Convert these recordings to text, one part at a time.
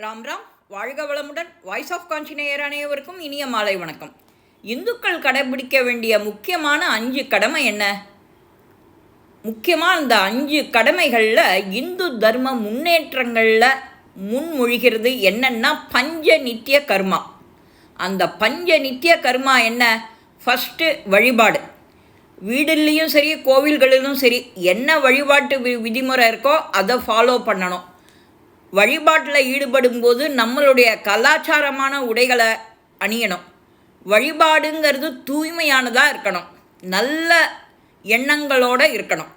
ராம் ராம் வாழ்க வளமுடன். Voice of கான்சினேயர் அனைவருக்கும் இனிய மாலை வணக்கம். இந்துக்கள் கடைபிடிக்க வேண்டிய முக்கியமான அஞ்சு கடமை என்ன? முக்கியமாக அந்த அஞ்சு கடமைகளில் இந்து தர்ம முன்னேற்றங்களில் முன்மொழிகிறது என்னன்னா பஞ்ச நித்திய கர்மா. அந்த பஞ்ச நித்திய கர்மா என்ன? ஃபஸ்ட்டு வழிபாடு. வீடுலேயும் சரி கோவில்களிலும் சரி என்ன வழிபாட்டு வி விதிமுறை இருக்கோ அதை ஃபாலோ பண்ணணும். வழிபாட்டில் ஈடுபடும் போது நம்மளுடைய கலாச்சாரமான உடைகளை அணியணும். வழிபாடுங்கிறது தூய்மையானதாக இருக்கணும். நல்ல எண்ணங்களோடு இருக்கணும்.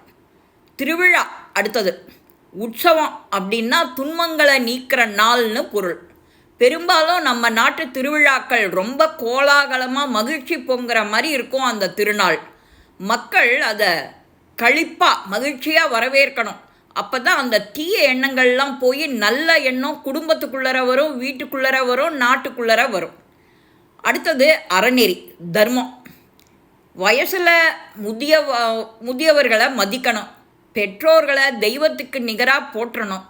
திருவிழா அடுத்தது. உற்சவம் அப்படின்னா துன்பங்களை நீக்கிற நாள்னு பொருள். பெரும்பாலும் நம்ம நாட்டு திருவிழாக்கள் ரொம்ப கோலாகலமாக மகிழ்ச்சி பொங்குற மாதிரி இருக்கும் அந்த திருநாள். மக்கள் அதை கழிப்பாக மகிழ்ச்சியாக வரவேற்கணும். அப்போ தான் அந்த தீய எண்ணங்கள்லாம் போய் நல்ல எண்ணம் குடும்பத்துக்குள்ளர வரும் வீட்டுக்குள்ளர வரும் நாட்டுக்குள்ளர வரும். அடுத்தது அறநெறி தர்மம். வயசில் முதிய முதியவர்களை மதிக்கணும். பெற்றோர்களை தெய்வத்துக்கு நிகராக போற்றணும்.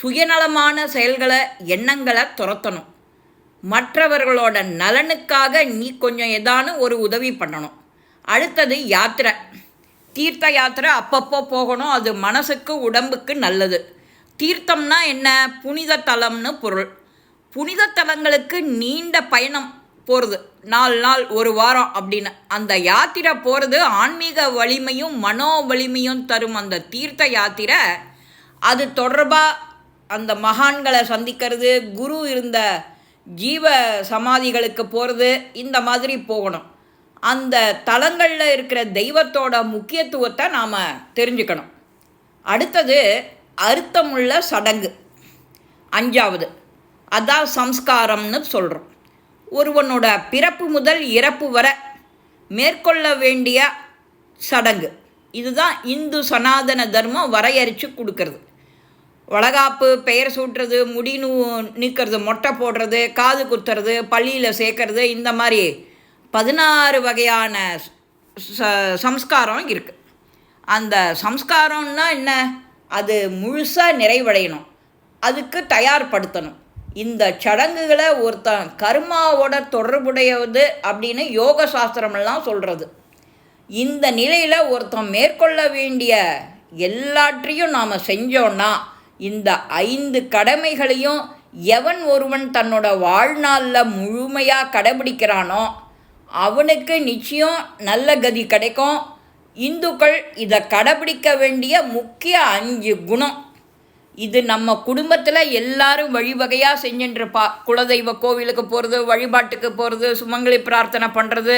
சுயநலமான செயல்களை எண்ணங்களை துரத்தணும். மற்றவர்களோட நலனுக்காக நீ கொஞ்சம் ஏதானு ஒரு உதவி பண்ணணும். அடுத்தது யாத்திரை. தீர்த்த யாத்திரை அப்பப்போ போகணும். அது மனசுக்கு உடம்புக்கு நல்லது. தீர்த்தம்னா என்ன? புனித தலம்னு பொருள். புனித தலங்களுக்கு நீண்ட பயணம் போகிறது நாலு நாள் ஒரு வாரம் அப்படின்னு. அந்த யாத்திரை போகிறது ஆன்மீக வலிமையும் மனோ வலிமையும் தரும் அந்த தீர்த்த யாத்திரை. அது தொடர்பாக அந்த மகான்களை சந்திக்கிறது குரு இருந்த ஜீவ சமாதிகளுக்கு போகிறது இந்த மாதிரி போகணும். அந்த தலங்களில் இருக்கிற தெய்வத்தோட முக்கியத்துவத்தை நாம் தெரிஞ்சுக்கணும். அடுத்தது அர்த்தமுள்ள சடங்கு. அஞ்சாவது அதான் சம்ஸ்காரம்னு சொல்கிறோம் ஒருவனோட பிறப்பு முதல் இறப்பு வரை மேற்கொள்ள வேண்டிய சடங்கு. இதுதான் இந்து சனாதன தர்மம் வரையறித்து கொடுக்கறது. வளகாப்பு பெயர் சூட்டுறது முடினு நிற்கிறது நீக்கிறது மொட்டை போடுறது காது குத்துறது பள்ளியில் சேர்க்கறது இந்த மாதிரி பதினாறு வகையான ச சம்ஸ்காரம் இருக்குது அந்த சம்ஸ்காரம்னா என்ன? அது முழுசாக நிறைவடையணும். அதுக்கு தயார்படுத்தணும். இந்த சடங்குகளை ஒருத்தன் கர்மாவோட தொடர்புடையது அப்படின்னு யோக சாஸ்திரமெல்லாம் சொல்கிறது இந்த நிலையில் ஒருத்தன் மேற்கொள்ள வேண்டிய எல்லாற்றையும் நாம் செஞ்சோன்னா இந்த ஐந்து கடமைகளையும் எவன் ஒருவன் தன்னோட வாழ்நாளில் முழுமையாக கடைபிடிக்கிறானோ அவனுக்கு நிச்சயம் நல்ல கதி கிடைக்கும். இந்துக்கள் இதை கடைபிடிக்க வேண்டிய முக்கிய அஞ்சு குணம். இது நம்ம குடும்பத்தில் எல்லாரும் வழிவகையாக செஞ்சுட்டுருப்பா குலதெய்வ கோவிலுக்கு போகிறது வழிபாட்டுக்கு போகிறது சுமங்கலி பிரார்த்தனை பண்ணுறது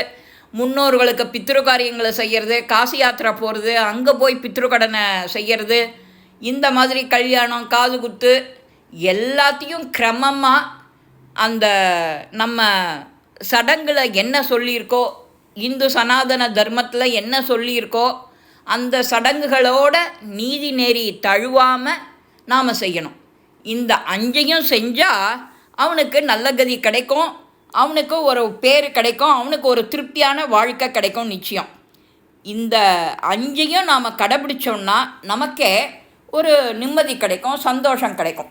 முன்னோர்களுக்கு பித்ரு காரியங்களை செய்கிறது காசி யாத்திரை போகிறது அங்கே போய் பித்ரு கடனை செய்கிறது இந்த மாதிரி கல்யாணம் காது குத்து எல்லாத்தையும் கிரமமாக அந்த நம்ம சடங்கில் என்ன சொல்லியிருக்கோ இந்து சனாதன தர்மத்தில் என்ன சொல்லியிருக்கோ அந்த சடங்குகளோட நீதி நெறி தழுவாமல் நாம் செய்யணும். இந்த அஞ்சையும் செஞ்சால் அவனுக்கு நல்ல கதி கிடைக்கும் அவனுக்கு ஒரு பேர் கிடைக்கும் அவனுக்கு ஒரு திருப்தியான வாழ்க்கை கிடைக்கும் நிச்சயம். இந்த அஞ்சையும் நாம் கடைபிடிச்சோம்னா நமக்கே ஒரு நிம்மதி கிடைக்கும் சந்தோஷம் கிடைக்கும்.